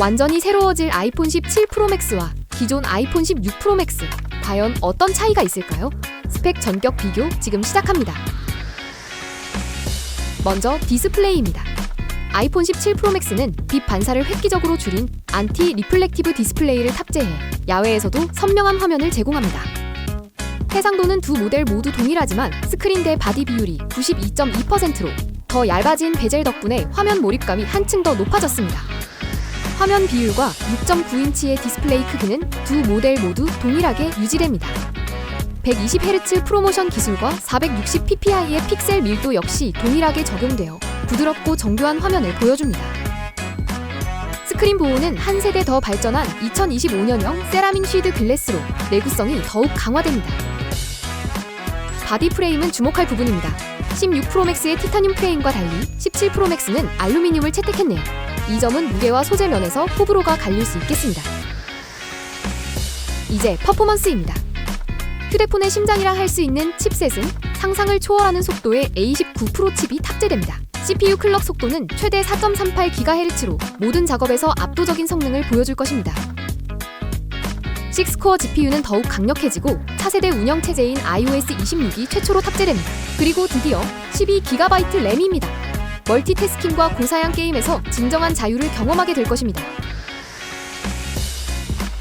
완전히 새로워질 아이폰 17 프로맥스와 기존 아이폰 16 프로맥스 과연 어떤 차이가 있을까요? 스펙 전격 비교 지금 시작합니다. 먼저 디스플레이입니다. 아이폰 17 프로맥스는 빛 반사를 획기적으로 줄인 안티 리플렉티브 디스플레이를 탑재해 야외에서도 선명한 화면을 제공합니다. 해상도는 두 모델 모두 동일하지만 스크린 대 바디 비율이 92.2%로 더 얇아진 베젤 덕분에 화면 몰입감이 한층 더 높아졌습니다. 화면 비율과 6.9인치의 디스플레이 크기는 두 모델 모두 동일하게 유지됩니다. 120Hz 프로모션 기술과 460ppi의 픽셀 밀도 역시 동일하게 적용되어 부드럽고 정교한 화면을 보여줍니다. 스크린 보호는 한 세대 더 발전한 2025년형 세라믹 쉬드 글래스로 내구성이 더욱 강화됩니다. 바디 프레임은 주목할 부분입니다. 16 프로맥스의 티타늄 프레임과 달리 17 프로맥스는 알루미늄을 채택했네요. 이 점은 무게와 소재 면에서 호불호가 갈릴 수 있겠습니다. 이제 퍼포먼스입니다. 휴대폰의 심장이라 할 수 있는 칩셋은 상상을 초월하는 속도의 A19 프로 칩이 탑재됩니다. CPU 클럭 속도는 최대 4.38GHz로 모든 작업에서 압도적인 성능을 보여줄 것입니다. 6코어 GPU는 더욱 강력해지고 차세대 운영 체제인 iOS 26이 최초로 탑재됩니다. 그리고 드디어 12GB 램입니다. 멀티태스킹과 고사양 게임에서 진정한 자유를 경험하게 될 것입니다.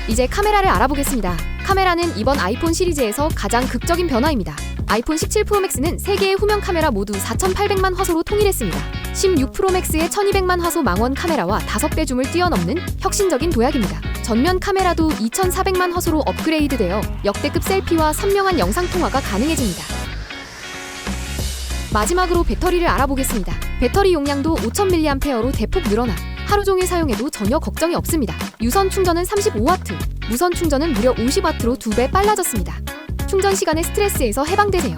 이제 카메라를 알아보겠습니다. 카메라는 이번 아이폰 시리즈에서 가장 극적인 변화입니다. 아이폰 17 프로맥스는 3개의 후면 카메라 모두 4,800만 화소로 통일했습니다. 16 프로맥스의 1200만 화소 망원 카메라와 5배 줌을 뛰어넘는 혁신적인 도약입니다. 전면 카메라도 2400만 화소로 업그레이드되어 역대급 셀피와 선명한 영상 통화가 가능해집니다. 마지막으로 배터리를 알아보겠습니다. 배터리 용량도 5000mAh로 대폭 늘어나 하루 종일 사용해도 전혀 걱정이 없습니다. 유선 충전은 35W, 무선 충전은 무려 50W로 2배 빨라졌습니다. 충전 시간의 스트레스에서 해방되세요.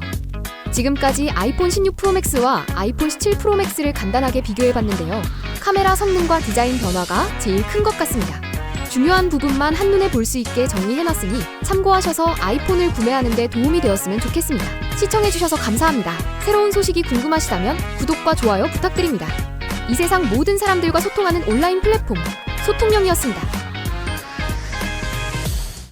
지금까지 아이폰 16 프로맥스와 아이폰 17 프로맥스를 간단하게 비교해봤는데요. 카메라 성능과 디자인 변화가 제일 큰 것 같습니다. 중요한 부분만 한눈에 볼 수 있게 정리해놨으니 참고하셔서 아이폰을 구매하는 데 도움이 되었으면 좋겠습니다. 시청해주셔서 감사합니다. 새로운 소식이 궁금하시다면 구독과 좋아요 부탁드립니다. 이 세상 모든 사람들과 소통하는 온라인 플랫폼 소통령이었습니다.